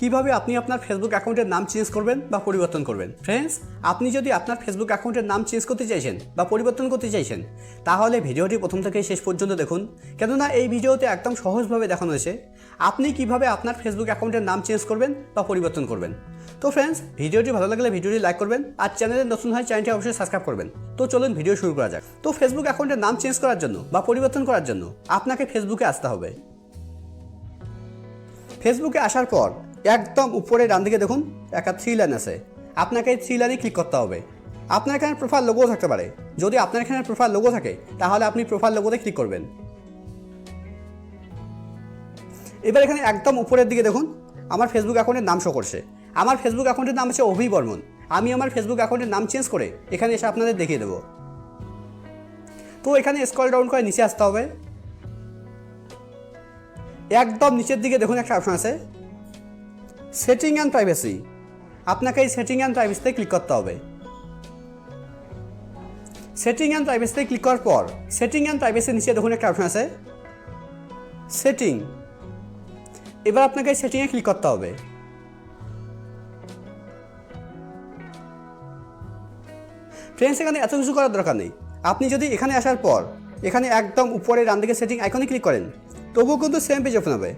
কীভাবে আপনি আপনার ফেসবুক অ্যাকাউন্টের নাম চেঞ্জ করবেন বা পরিবর্তন করবেন? ফ্রেন্ডস আপনি যদি আপনার ফেসবুক অ্যাকাউন্টের নাম চেঞ্জ করতে চাইছেন বা পরিবর্তন করতে চাইছেন, তাহলে ভিডিওটি প্রথম থেকে শেষ পর্যন্ত দেখুন। কেননা এই ভিডিওতে একদম সহজভাবে দেখানো হয়েছে আপনি কীভাবে আপনার ফেসবুক অ্যাকাউন্টের নাম চেঞ্জ করবেন বা পরিবর্তন করবেন। তো ফ্রেন্ডস ভিডিওটি ভালো লাগলে ভিডিওটি লাইক করবেন আর চ্যানেলে নতুন হয় চ্যানেলটি অবশ্যই সাবস্ক্রাইব করবেন। তো চলুন ভিডিও শুরু করা যাক। তো ফেসবুক অ্যাকাউন্টের নাম চেঞ্জ করার জন্য বা পরিবর্তন করার জন্য আপনাকে ফেসবুকে আসতে হবে। ফেসবুকে আসার পর একদম উপরে ডান দিকে দেখুন, একটা থ্রি লাইন আছে। আপনাকে এই থ্রি লাইনে ক্লিক করতে হবে। আপনার এখানে প্রোফাইল লোগো থাকতে পারে। যদি আপনার এখানে প্রোফাইল লোগো থাকে, তাহলে আপনি প্রোফাইল লোগোতে ক্লিক করবেন। এবার এখানে একদম উপরের দিকে দেখুন, আমার ফেসবুক অ্যাকাউন্টের নাম শো করছে। আমার ফেসবুক অ্যাকাউন্টের নাম হচ্ছে অভি বর্মন। আমি আমার ফেসবুক অ্যাকাউন্টের নাম চেঞ্জ করে এখানে এসে আপনাদের দেখিয়ে দেবো। তো এখানে স্কল ডাউন করে নিচে আসতে হবে। একদম নিচের দিকে দেখুন একটা অপশন আছে। সেটিং অ্যান্ড প্রাইভেসি আপনাকে এই সেটিং অ্যান্ড প্রাইভেসিতে ক্লিক করতে হবে। সেটিং অ্যান্ড প্রাইভেসিতে ক্লিক করার পর সেটিং অ্যান্ড প্রাইভেসির নিচে দেখুন একটা অপশন আছে। সেটিং এবার আপনাকে সেটিংয়ে ক্লিক করতে হবে। ফ্রেন্ডস এখানে এত কিছু করার দরকার নেই। আপনি যদি এখানে আসার পর, এখানে একদম উপরে ডান দিকে সেটিং আইকনে ক্লিক করেন, তবুও কিন্তু সেম পেজ ওপেন হবে।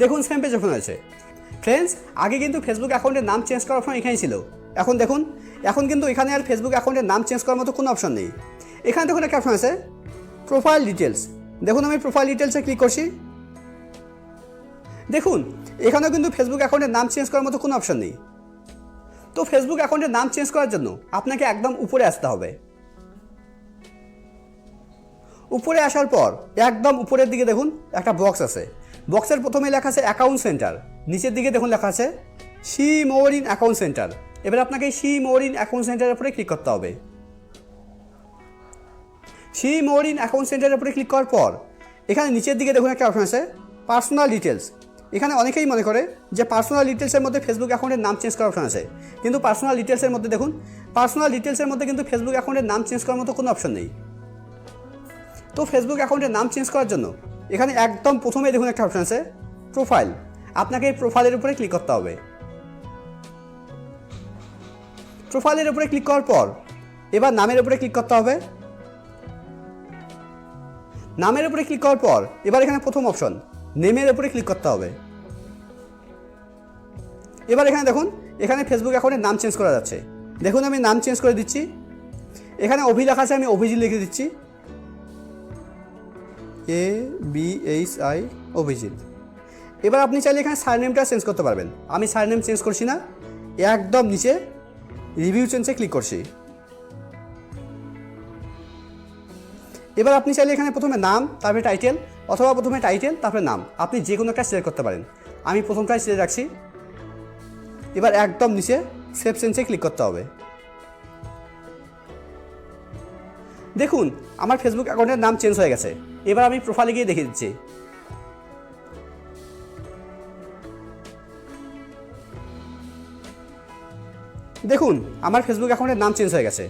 দেখুন সেম পেজ ওপেন হয়েছে ফ্রেন্ডস আগে কিন্তু ফেসবুক অ্যাকাউন্টের নাম চেঞ্জ করার অপশন এখানে ছিল। এখন দেখুন, এখন কিন্তু এখানে আর ফেসবুক অ্যাকাউন্টের নাম চেঞ্জ করার মতো কোনো অপশন নেই। এখানে দেখুন একটা অপশন আছে প্রোফাইল ডিটেলস দেখুন আমি প্রোফাইল ডিটেলসে ক্লিক করছি। দেখুন, এখানেও কিন্তু ফেসবুক অ্যাকাউন্টের নাম চেঞ্জ করার মতো কোনো অপশন নেই। তো ফেসবুক অ্যাকাউন্টের নাম চেঞ্জ করার জন্য আপনাকে একদম উপরে আসতে হবে। উপরে আসার পর একদম উপরের দিকে দেখুন, একটা বক্স আছে। বক্সের প্রথমে লেখা আছে অ্যাকাউন্ট সেন্টার। নিচের দিকে দেখুন লেখা আছে সি মোরিন অ্যাকাউন্ট সেন্টার। এবার আপনাকে সি মোরিন অ্যাকাউন্ট সেন্টারের উপরে ক্লিক করতে হবে। সি মোরিন অ্যাকাউন্ট সেন্টারের উপরে ক্লিক করার পর, এখানে নিচের দিকে দেখুন একটা অপশন আছে পার্সোনাল ডিটেলস এখানে অনেকেই মনে করে যে পার্সোনাল ডিটেলসের মধ্যে ফেসবুক অ্যাকাউন্টের নাম চেঞ্জ করার অপশন আছে। কিন্তু পার্সোনাল ডিটেলসের মধ্যে দেখুন, পার্সোনাল ডিটেলসের মধ্যে কিন্তু ফেসবুক অ্যাকাউন্টের নাম চেঞ্জ করার মতো কোনো অপশন নেই। তো ফেসবুক অ্যাকাউন্টের নাম চেঞ্জ করার জন্য এখানে একদম প্রথমে দেখুন একটা অপশন আছে প্রোফাইল আপনাকে এই প্রোফাইলের উপরে ক্লিক করতে হবে। প্রোফাইলের উপরে ক্লিক করার পর, এবার নামের উপরে ক্লিক করতে হবে। নামের উপরে ক্লিক করার পর, এবার এখানে প্রথম অপশন নেমের উপরে ক্লিক করতে হবে। এবার এখানে দেখুন, এখানে ফেসবুক অ্যাকাউন্টের নাম চেঞ্জ করা যাচ্ছে। দেখুন আমি নাম চেঞ্জ করে দিচ্ছি। এখানে অভি লেখা আছে, আমি অভিজিৎ লিখে দিচ্ছি। A B H I Abhijit. এবার আপনি চাইলে এখানে সারনেমটা চেঞ্জ করতে পারবেন। আমি সারনেম চেঞ্জ করছি না। একদম নিচে রিভিউ চেঞ্জে ক্লিক করছি। এবার আপনি চাইলে এখানে প্রথমে নাম, তারপরে টাইটেল অথবা প্রথমে টাইটেল তারপরে নাম। আপনি যে কোনো একটা সিলেক্ট করতে পারেন। আমি প্রথমটাই সিলেক্ট রাখছি। এবার একদম নিচে সেভ চেঞ্জে ক্লিক করতে হবে। দেখুন, আমার ফেসবুক অ্যাকাউন্টের নাম চেঞ্জ হয়ে গেছে। এবার আমি প্রোফাইলে গিয়ে দেখে দিচ্ছি। দেখুন, আমার ফেসবুক অ্যাকাউন্টের নাম চেঞ্জ হয়ে গেছে।